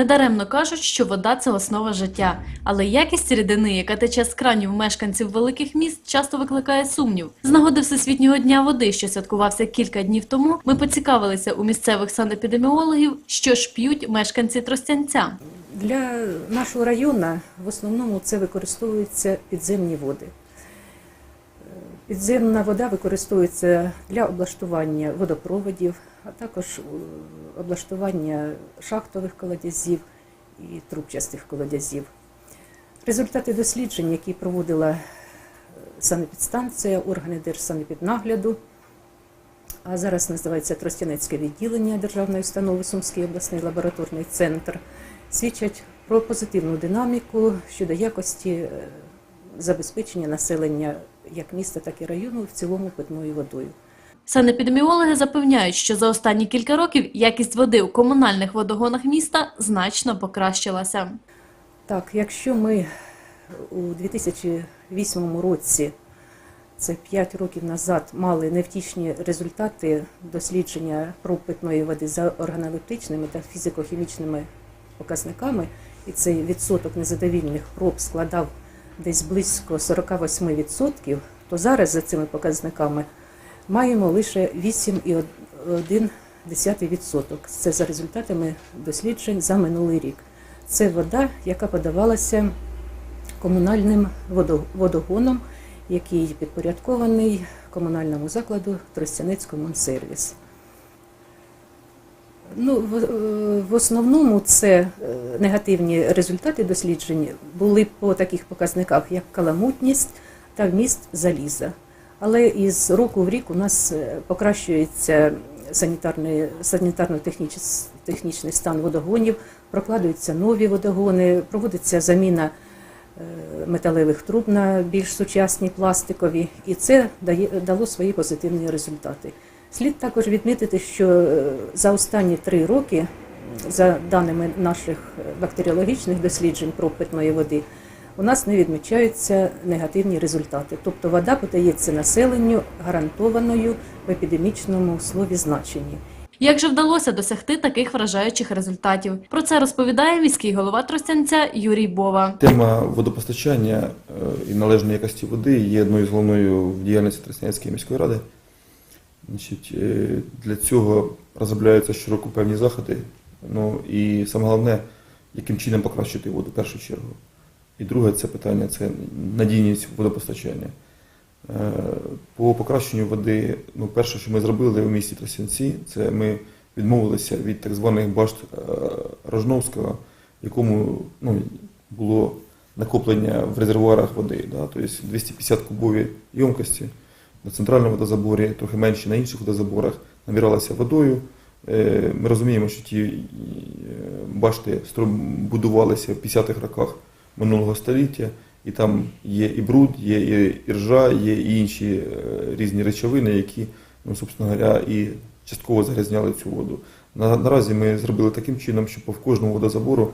Недаремно кажуть, що вода це основа життя. Але якість рідини, яка тече з кранів мешканців великих міст, часто викликає сумнів. З нагоди Всесвітнього дня води, що святкувався кілька днів тому, ми поцікавилися у місцевих санепідеміологів, що ж п'ють мешканці Тростянця. Для нашого району в основному це використовуються підземні води. Підземна вода використовується для облаштування водопроводів, а також е, облаштування шахтових колодязів і трубчастих колодязів. Результати досліджень, які проводила е, санепідстанція, органи Держсанепіднагляду, а зараз називається Тростянецьке відділення Державної установи Сумський обласний лабораторний центр, свідчать про позитивну динаміку щодо якості е, забезпечення населення як міста, так і району в цілому питною водою. Санепідеміологи запевняють, що за останні кілька років якість води у комунальних водогонах міста значно покращилася. Так, якщо ми у 2008 році, це 5 років назад, мали невтішні результати дослідження проб питної води за органолептичними та фізико-хімічними показниками, і цей відсоток незадовільних проб складав десь близько 48%, то зараз за цими показниками маємо лише 8,1%. Це за результатами досліджень за минулий рік. Це вода, яка подавалася комунальним водо- водогоном, який підпорядкований комунальному закладу Тростянець-Комунсервіс. Ну, в, е, в основному це е, негативні результати досліджень були по таких показниках, як каламутність та вміст заліза. Але із року в рік у нас е, покращується санітарно-технічний стан водогонів, прокладуються нові водогони, проводиться заміна е, металевих труб на більш сучасні пластикові, і це дало свої позитивні результати. Слід також відмітити, що е, за останні три роки, за даними наших бактеріологічних досліджень про питної води, у нас не відмічаються негативні результати. Тобто вода подається населенню гарантованою в епідемічному слові значенні. Як же вдалося досягти таких вражаючих результатів? Про це розповідає міський голова Тростянця Юрій Бова. Тема водопостачання е, і належної якості води є одною з головною в діяльності Тростянецької міської ради. Значить, е, для цього розробляються щороку певні заходи. Ну і саме головне, яким чином покращити воду в першу чергу. І друге це питання це надійність водопостачання. Е, По покращенню води, ну, перше, що ми зробили у місті Тростянці, це ми відмовилися від так званих башт е, Рожновського, в якому ну, було накоплення в резервуарах води. Да? Тобто 250 кубові ємкості на центральному водозаборі, трохи менше на інших водозаборах, набиралася водою. Е, Ми розуміємо, що ті башти будувалися в 50-х роках минулого століття, і там є і бруд, є і іржа, є і інші е, різні речовини, які, ну, собственно говоря, і частково загрязняли цю воду. На, наразі ми зробили таким чином, що по кожному водозабору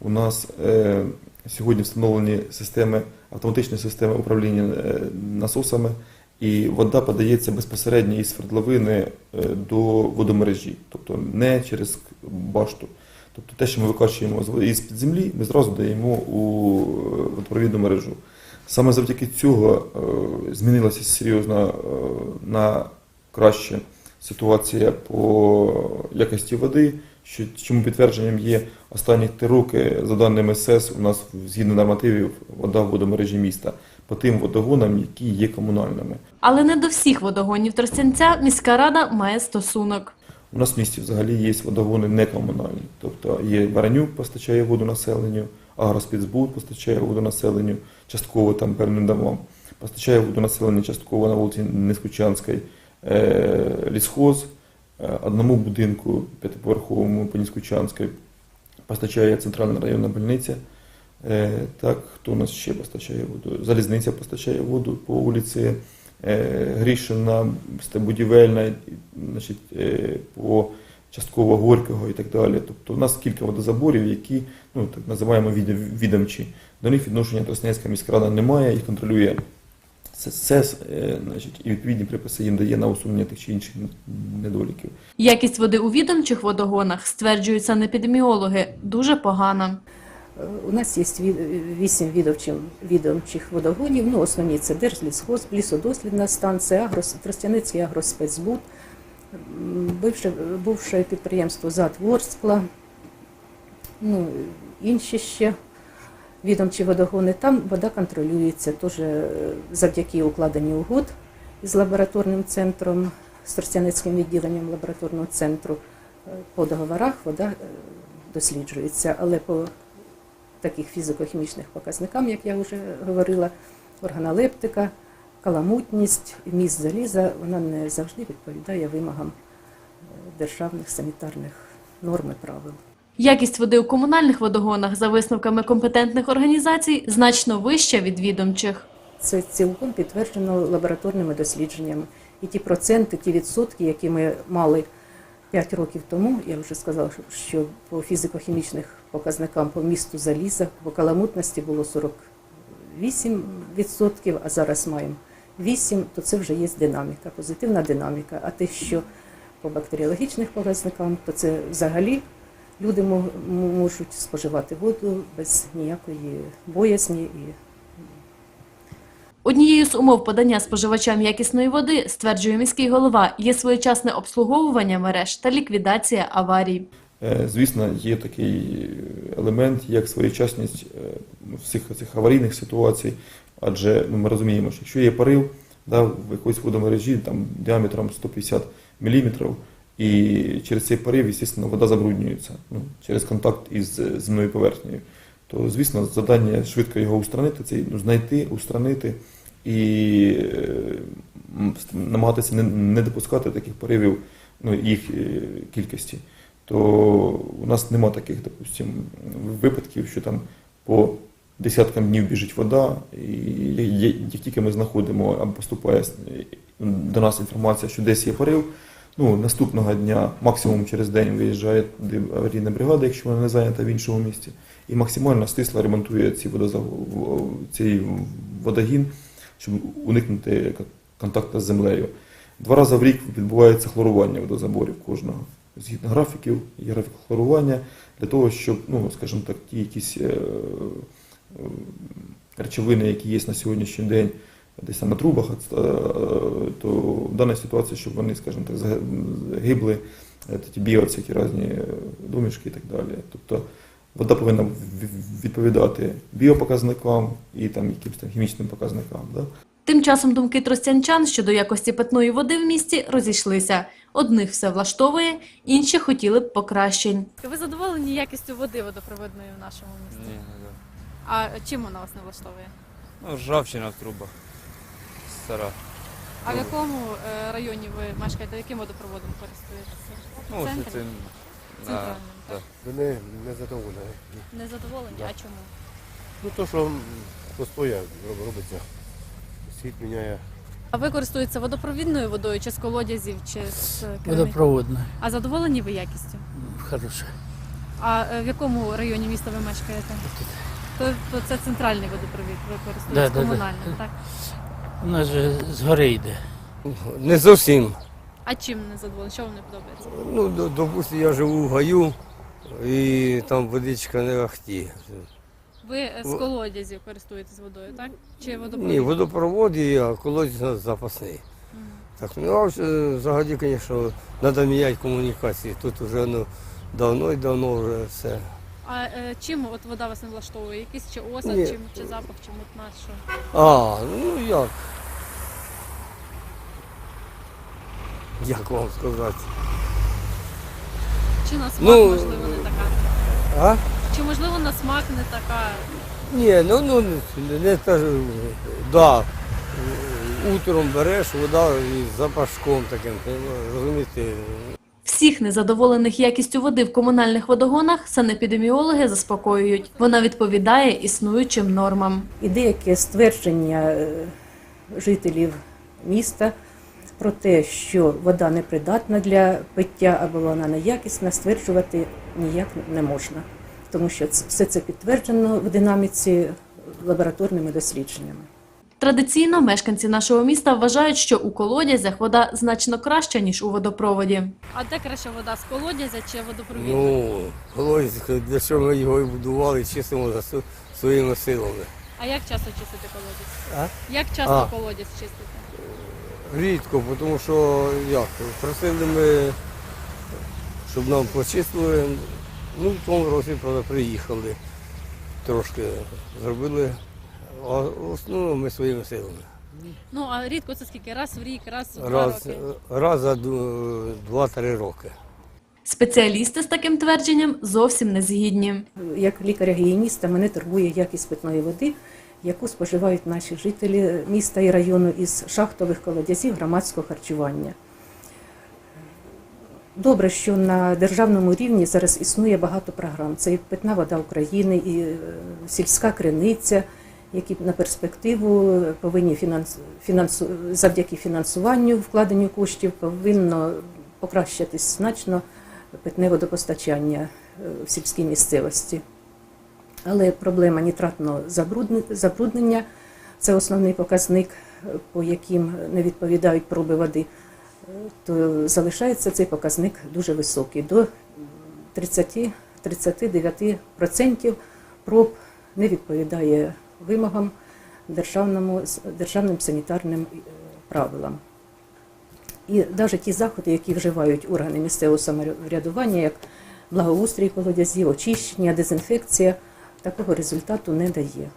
у нас е, сьогодні встановлені системи, автоматичні системи управління е, насосами, і вода подається безпосередньо із свердловини е, до водомережі, тобто не через башту. Тобто те, що ми викачуємо із-під землі, ми зразу даємо у е, водопровідну мережу. Саме завдяки цього е, змінилася серйозно е, на краще ситуація по якості води, що чому підтвердженням є останні три роки, за даними СЕС, у нас згідно нормативів вода в водомережі міста по тим водогонам, які є комунальними. Але не до всіх водогонів Тростянця міська рада має стосунок. У нас в місті взагалі є водогони некомунальні. Тобто є Баранюк постачає воду населенню, Агроспецбуд постачає воду населенню, частково там певним домам. Постачає воду населенню частково на вулиці Нескучанській е, лісхоз, е, одному будинку п'ятиповерховому по Нескучанській постачає центральна районна больниця. Е, Так, хто у нас ще постачає воду? Залізниця постачає воду по вулиці Грішина, Стебудівельна, значить, е, по частково Горького і так далі. Тобто у нас кілька водозаборів, які ну, так називаємо відом- відомчі. До них відношення Тростянецька міська рада немає, їх контролює СЕС, е, значить, і відповідні приписи їм дає на усунення тих чи інших недоліків. Якість води у відомчих водогонах, стверджують санепідеміологи, дуже погана. У нас є вісім відомчих, водогонів. Ну, основні це Держлісгосп, лісодослідна станція, Тростяницький агроспецбуд, бивше, бувше підприємство Затворскла, ну, інші ще відомчі водогони. Там вода контролюється теж е, завдяки укладенню угод з лабораторним центром, з Тростяницьким відділенням лабораторного центру. Е, По договорах вода е, досліджується, але по таких фізико-хімічних показникам, як я вже говорила, органолептика, каламутність, міст заліза, вона не завжди відповідає вимогам е, державних санітарних норм і правил. Якість води у комунальних водогонах, за висновками компетентних організацій, значно вища від відомчих. Це цілком підтверджено лабораторними дослідженнями. І ті проценти, ті відсотки, які ми мали 5 років тому, я вже сказала, що- по фізико-хімічних показникам по місту заліза, по каламутності було 48%, а зараз маємо 8%, то це вже є динаміка, позитивна динаміка. А те, що по бактеріологічних показникам, то це взагалі люди мо- можуть споживати воду без ніякої боязні і Однією з умов подання споживачам якісної води, стверджує міський голова, є своєчасне обслуговування мереж та ліквідація аварій. Е, Звісно, є такий елемент, як своєчасність е, всіх цих аварійних ситуацій, адже ну, ми розуміємо, що якщо є порив да, в якоїсь водомережі там, діаметром 150 мм, і через цей порив, звісно, вода забруднюється ну, через контакт із е, земною поверхнею, то, звісно, завдання швидко його устранити, це ну, знайти, устранити і е, намагатися не, не допускати таких поривів, ну, їх е, кількості. То у нас нема таких, допустим, випадків, що там по десяткам днів біжить вода, і як тільки ми знаходимо або поступає до нас інформація, що десь є порив, ну, наступного дня, максимум через день виїжджає аварійна бригада, якщо вона не зайнята в іншому місці, і максимально стисло ремонтує ці водозав... цей водогін, щоб уникнути контакту з землею. Два рази в рік відбувається хлорування водозаборів кожного. Згідно графіків, є графік хлорування для того, щоб, ну, скажімо так, ті якісь е, е, речовини, які є на сьогоднішній день десь на трубах, е, то в даній ситуації, щоб вони, скажімо так, загибли, е, ті біо, всякі різні домішки і так далі. Тобто вода повинна відповідати біопоказникам і там якимось там хімічним показникам. Да? Тим часом думки тростянчан щодо якості питної води в місті розійшлися. Одних все влаштовує, інші хотіли б покращень. Ви задоволені якістю води водопровідної в нашому місті? Ні, не да. А чим вона вас не влаштовує? Ну, ржавчина в трубах. Стара. А в якому е, районі ви мешкаєте? Яким водопроводом користуєтеся? Ну, це. Центральним, да. Так? Вони не задоволені. Незадоволені? Да. А чому? Ну то, що постоя робиться. Світ міняє. А ви користуєтеся водопровідною водою чи з колодязів, чи з керівних? Водопроводна. А задоволені ви якістю? Хороша. А е, в якому районі міста ви мешкаєте? То, то це центральний водопровід, ви користуєтесь Да, да, да. комунальним, так? У нас же згори йде. Не зовсім. А чим не задоволені? Що вам не подобається? Ну, до- допустим, я живу в гаю, і там водичка не ахті. Ви е, з колодязів користуєтесь водою, так? Чи водопровід? Ні, водопровод і а колодязь запасний. Так, ну а взагалі, звісно, треба міняти комунікації. Тут вже ну, давно і давно вже все. А е, чим от вода вас не влаштовує? Якийсь чи осад, Ні. чи, чи запах, чи мутна, що? А, ну як? Як вам сказати? Чи на смак, Ну, можливо? А? Чи можливо на смак не така? Ні, ну, ну не, не ж, да. Утром береш вода із запашком таким, розумієте, Всіх незадоволених якістю води в комунальних водогонах санепідеміологи заспокоюють. Вона відповідає існуючим нормам. І деяке ствердження е, жителів міста про те, що вода непридатна для пиття або вона неякісна, стверджувати ніяк не можна, тому що все це підтверджено в динаміці лабораторними дослідженнями. Традиційно мешканці нашого міста вважають, що у колодязях вода значно краща, ніж у водопроводі. А де краща вода з колодязя чи водопровідна? Ну, колодязь, для чого ми його і будували, чистимо за св- своїми силами. А як часто чистити колодязь? А? Як часто А. колодязь чистити? Рідко, тому що як, просили ми, щоб нам почистили. Ну, в тому році, правда, приїхали. Трошки зробили, а в основному ми своїми силами. Ну а рідко це скільки? Раз в рік, раз в два Раз, роки. раз за два-три роки. Спеціалісти з таким твердженням зовсім не згідні. Як лікаря-гігієніста мене турбує якість питної води, яку споживають наші жителі міста і району із шахтових колодязів громадського харчування. Добре, що на державному рівні зараз існує багато програм. Це і питна вода України, і е, сільська криниця, які на перспективу повинні фінанс... фінансу... завдяки фінансуванню, вкладенню коштів, повинно покращитись значно питне водопостачання е, в сільській місцевості. Але проблема нітратного забруднення це основний показник, по яким не відповідають проби води, то залишається цей показник дуже високий. До 30 39% проб не відповідає вимогам державному, державним санітарним е, правилам. І навіть ті заходи, які вживають органи місцевого самоврядування, як благоустрій колодязів, очищення, дезінфекція, такого результату не дає.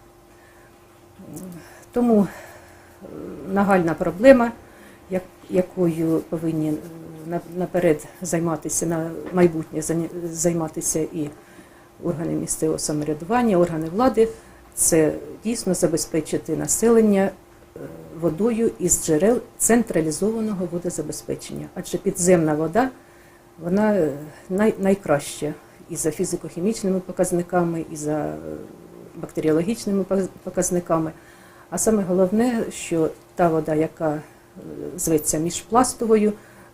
Тому е, нагальна проблема, якою повинні наперед займатися, на майбутнє займатися і органи місцевого самоврядування, органи влади, це дійсно забезпечити населення е, водою із джерел централізованого водозабезпечення. Адже підземна вода вона е, най, найкраща і за фізико-хімічними показниками, і за е, бактеріологічними показниками. А саме головне, що та вода, яка е, зветься міжпластовою,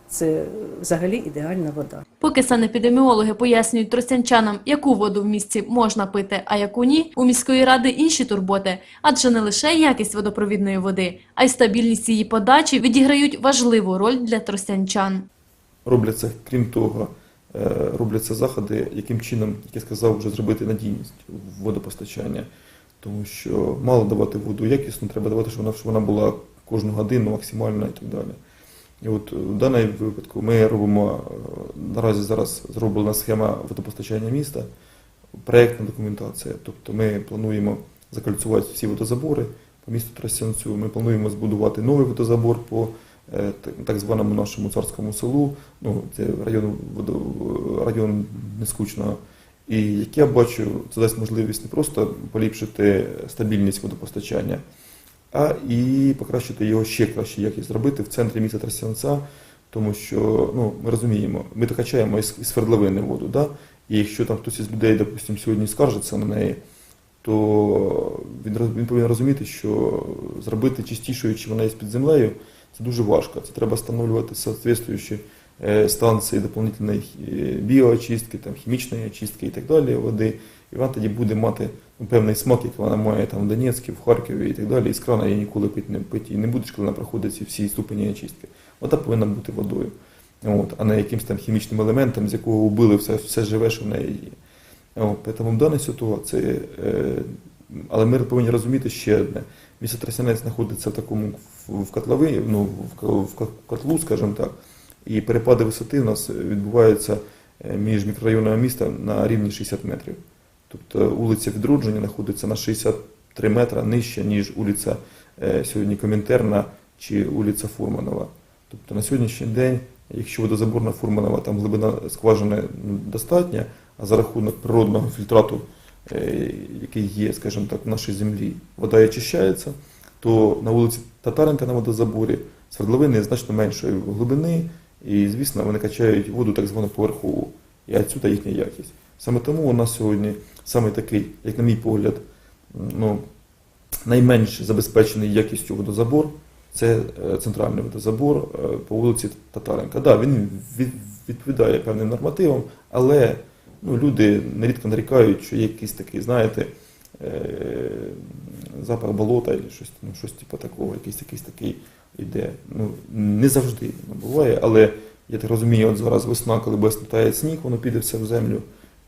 це взагалі ідеальна вода. Поки санепідеміологи пояснюють тростянчанам, яку воду в місті можна пити, а яку ні, у міської ради інші турботи, адже не лише якість водопровідної води, а й стабільність її подачі відіграють важливу роль для тростянчан. робляться, крім того, робляться заходи, яким чином, як я сказав, вже зробити надійність водопостачання. Тому що мало давати воду якісно, треба давати, щоб вона, щоб вона була кожну годину максимальна і так далі. І от в даному випадку ми робимо е, наразі зараз зроблена схема водопостачання міста, проєктна документація. Тобто ми плануємо закольцювати всі водозабори по місту Тростянцю. Ми плануємо збудувати новий водозабор по е, так- так званому нашому царському селу, ну, це район, район Нескучного. І як я бачу, це дасть можливість не просто поліпшити стабільність водопостачання, а і покращити його ще краще якість зробити в центрі міста Тростянця, тому що ну, ми розуміємо, ми то качаємо із, свердловини воду, да? і якщо там хтось із людей, допустимо, сьогодні скаржиться на неї, то він, він повинен розуміти, що зробити чистішою, чи вона є під землею, це дуже важко. Це треба встановлювати соответствуючі е, станції доповнительної е, біоочистки, там, хімічної очистки і так далі води. І вона тоді буде мати ну, певний смак, як вона має там в Донецьку, в Харкові і так далі. І з крана її ніколи пити не пити. І не будеш, коли вона проходить ці всі ступені очистки. Вода повинна бути водою. От, а не якимось там хімічним елементом, з якого убили все, все живе, що в неї є. От, тому в даній ситуації, е, але ми повинні розуміти ще одне. Місто Тростянець знаходиться в такому в, котлові, ну, в, ко- в ко- котлу, скажімо так, і перепади висоти у нас відбуваються е, між мікрорайонами міста на рівні 60 метрів. Тобто вулиця Відродження знаходиться на 63 метра нижче, ніж вулиця е, сьогодні Комінтерна чи вулиця Фурманова. Тобто на сьогоднішній день, якщо водозаборна Фурманова, там глибина скважини ну, достатня, а за рахунок природного фільтрату, який є, скажімо так, в нашій землі, вода очищається, то на вулиці Татаренка на водозаборі свердловини значно меншої глибини, і, звісно, вони качають воду так звану поверхову, і відсюди їхня якість. Саме тому у нас сьогодні саме такий, як на мій погляд, ну, найменш забезпечений якістю водозабор це е, центральний водозабор е, по вулиці Татаренка. Да, він відповідає певним нормативам, але ну, люди нерідко нарікають, що є якийсь такий, знаєте, е, запах болота або щось, ну, щось типу такого, якийсь, якийсь такий йде. Ну, не завжди буває, але я так розумію, от зараз весна, коли буде стає сніг, воно піде все в землю.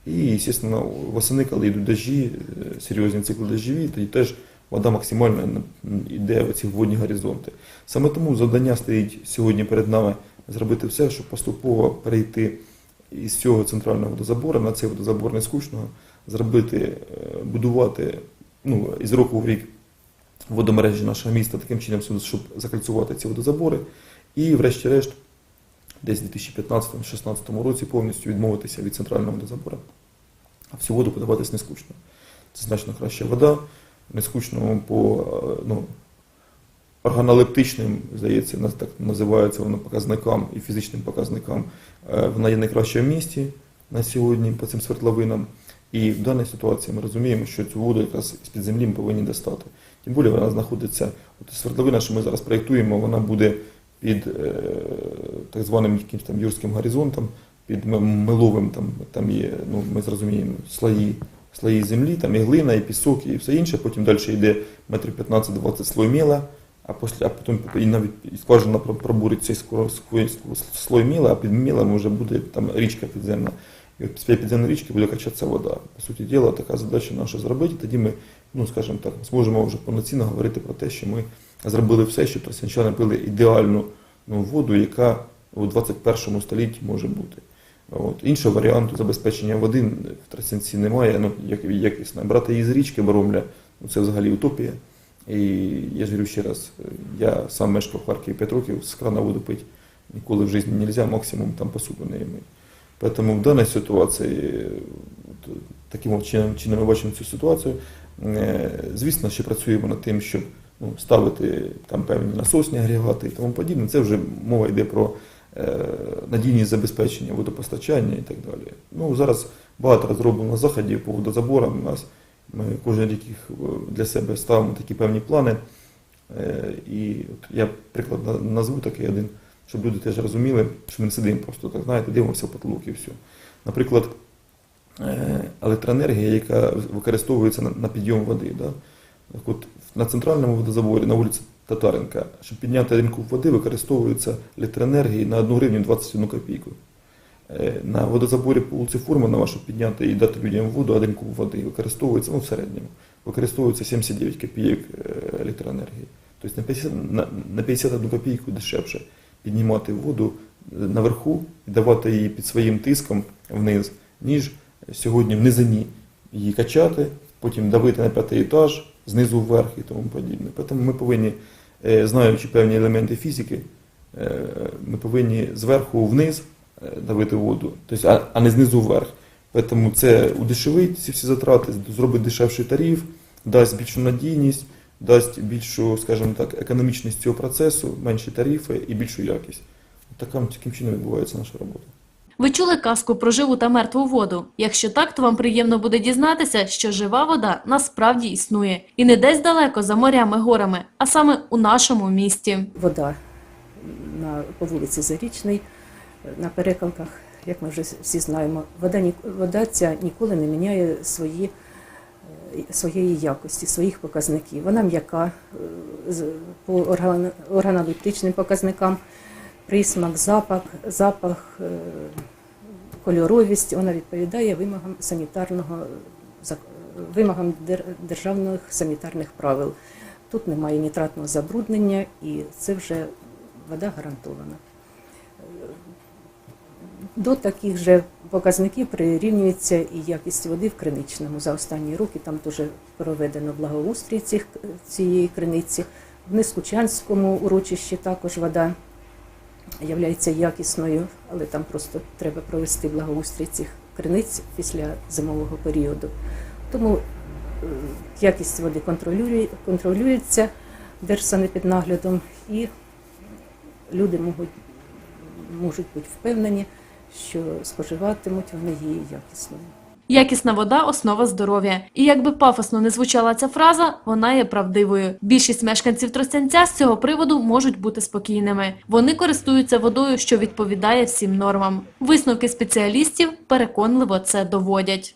І, звісно, восени, коли йдуть дощі, е, серйозні цикли дощові, тоді теж вода максимально йде в ці водні горизонти. Саме тому завдання стоїть сьогодні перед нами зробити все, щоб поступово перейти із цього центрального водозабору на цей водозабор нескучного, зробити, е, будувати ну, із року в рік водомережі нашого міста таким чином, щоб закальцювати ці водозабори. І, врешті-решт, десь у 2015-2016 році повністю відмовитися від центрального водозабору, а всю воду подаватись нескучно. Це значно краща вода, нескучно по е, ну, органолептичним, здається, так називається воно показникам і фізичним показникам. Е, Вона є найкраща в місті на сьогодні по цим свердловинам. І в даній ситуації ми розуміємо, що цю воду якраз з-під землі ми повинні достати. Тим більше вона знаходиться, от свердловина, що ми зараз проєктуємо, вона буде під е, так званим якимось там юрським горизонтом, під миловим, там, там є, ну, ми зрозуміємо, слої, слої землі, там і глина, і пісок, і все інше. Потім далі йде метрів 15-20 слой міла, а, після, а потім і навіть скважина про- пробурить цей слой міла, а під мілом вже буде там річка підземна. І от після підземної річки буде качатися вода. По суті діла, така задача наша зробити. Тоді ми, ну скажімо так, зможемо вже повноцінно говорити про те, що ми зробили все, щоб тростянчани пили ідеальну ну, воду, яка у 21 столітті може бути. От. Іншого варіанту забезпечення води в Тростянці немає, ну, як, якісно. Брати її з річки Боромля, ну, це взагалі утопія. І я ж говорю ще раз, я сам мешкав в Харкові 5 років, з крана воду пити ніколи в житті не можна, максимум там посуду не мити. Поэтому в даній ситуації, таким чином, чином ми бачимо цю ситуацію. Е, Звісно, ще працюємо над тим, щоб ну, ставити там певні насосні агрегати і тому подібне. Це вже мова йде про е, надійність забезпечення водопостачання і так далі. Ну, зараз багато розроблено заходів по водозаборам. У нас ми кожен рік їх е, для себе ставимо такі певні плани. Е, І от я приклад назву такий один, щоб люди теж розуміли, що ми не сидимо просто так, знаєте, дивимося в потолок і все. Наприклад, е, електроенергія, яка використовується на, підйом води. Да? Так от, на центральному водозаборі на вулиці Татаренка, щоб підняти один куб води, використовується електроенергії на 1 гривню 21 копійку. Е, На водозаборі по вулиці Фурманова, щоб підняти і дати людям воду, один куб води використовується, ну в середньому, використовується 79 копійок е, електроенергії. Тобто на 50, на, на 51 копійку дешевше піднімати воду е, наверху і давати її під своїм тиском вниз, ніж сьогодні в низині її качати, потім давити на п'ятий етаж, знизу вверх і тому подібне. Тому ми повинні, знаючи певні елементи фізики, ми повинні зверху вниз давити воду, тобто, а, а не знизу вверх. Тому це удешевить ці всі затрати, зробить дешевший тариф, дасть більшу надійність, дасть більшу, скажімо так, економічність цього процесу, менші тарифи і більшу якість. Таким, таким чином відбувається наша робота. Ви чули казку про живу та мертву воду? Якщо так, то вам приємно буде дізнатися, що жива вода насправді існує і не десь далеко за морями горами, а саме у нашому місті. Вода на, по вулиці Зарічний, на перекалках, як ми вже всі знаємо, вода, вода ця ніколи не міняє свої, е, своєї якості, своїх показників. Вона м'яка е, по орган, органолептичним показникам, присмак, запах, запах, е, кольоровість, вона відповідає вимогам санітарного вимогам державних санітарних правил. Тут немає нітратного забруднення і це вже вода гарантована. До таких же показників прирівнюється і якість води в криничному. За останні роки там теж проведено благоустрій цих, цієї криниці. В Нескучанському урочищі також вода є якісною, але там просто треба провести благоустрій цих криниць після зимового періоду. Тому е, якість води контролює, контролюється держсанепіднаглядом і люди можуть, можуть бути впевнені, що споживатимуть вони її якісною. Якісна вода основа здоров'я. І якби пафосно не звучала ця фраза, вона є правдивою. Більшість мешканців Тростянця з цього приводу можуть бути спокійними. Вони користуються водою, що відповідає всім нормам. Висновки спеціалістів переконливо це доводять.